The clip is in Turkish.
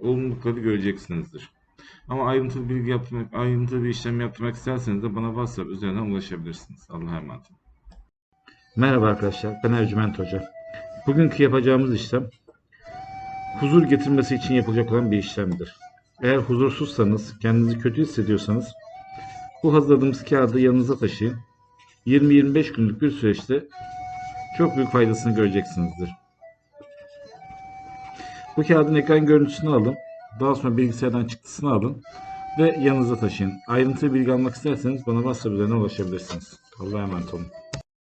olumlulukları göreceksinizdir. Ama ayrıntılı bilgi yaptırmak, ayrıntılı bir işlem yaptırmak isterseniz de bana WhatsApp üzerinden ulaşabilirsiniz. Allah'a emanet olun. Merhaba arkadaşlar, ben Ercüment Hoca. Bugünkü yapacağımız işlem huzur getirmesi için yapılacak olan bir işlemdir. Eğer huzursuzsanız, kendinizi kötü hissediyorsanız bu hazırladığımız kağıdı yanınıza taşıyın. 20-25 günlük bir süreçte çok büyük faydasını göreceksinizdir. Bu kağıdın ekran görüntüsünü alın. Daha sonra bilgisayardan çıktısını alın ve yanınıza taşıyın. Ayrıntılı bilgi almak isterseniz bana WhatsApp üzerinden ulaşabilirsiniz. Allah'a emanet olun.